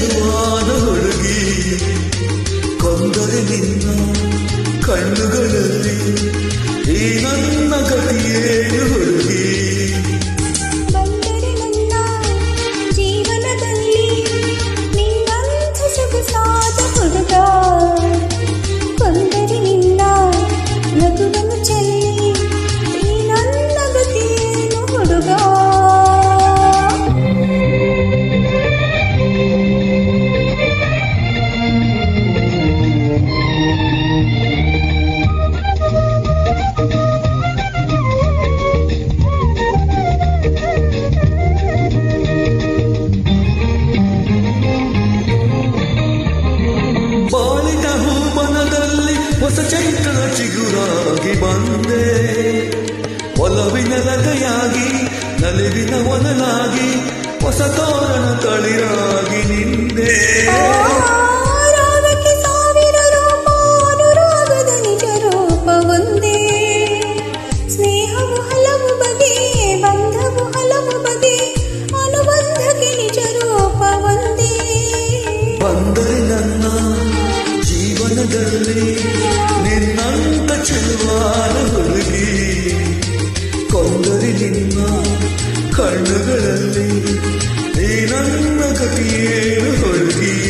തിരുവാനൊഴുകി കൊന്തറി നിന്ന കണ്ണുകളെറി ಹೊಸ ಚೈತನ ಚಿಗುರಾಗಿ ಬಂದೆ. ಒಲವಿನ ಲಗೆಯಾಗಿ ನಲಿವಿನ ಒಲನಾಗಿ ಹೊಸ ತೋರಣ ತಳಿರಾಗಿ ನಿಂದೆ. ಸರಿ ನಿನ್ನ ಕಣ್ಣುಗಳಲ್ಲಿ ನನ್ನ ಗತಿಯೇನು ಹೊರಗಿ?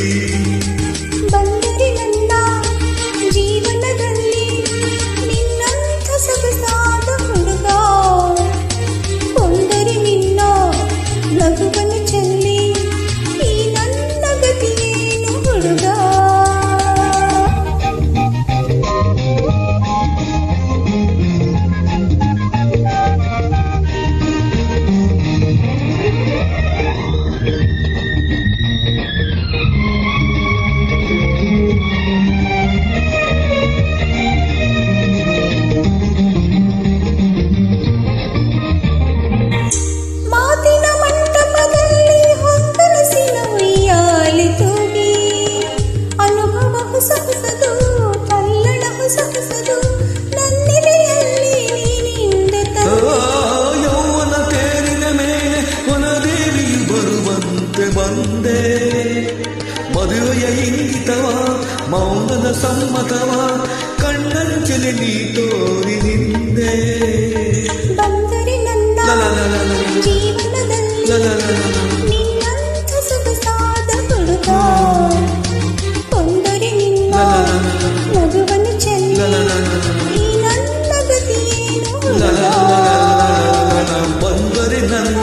ಸಮ್ಮತವ ಕಣ್ಣಂಚಲಿ ನೀ ತೋರಿ ನಿಂದೆ ಬಂದರೆ ನನ್ನ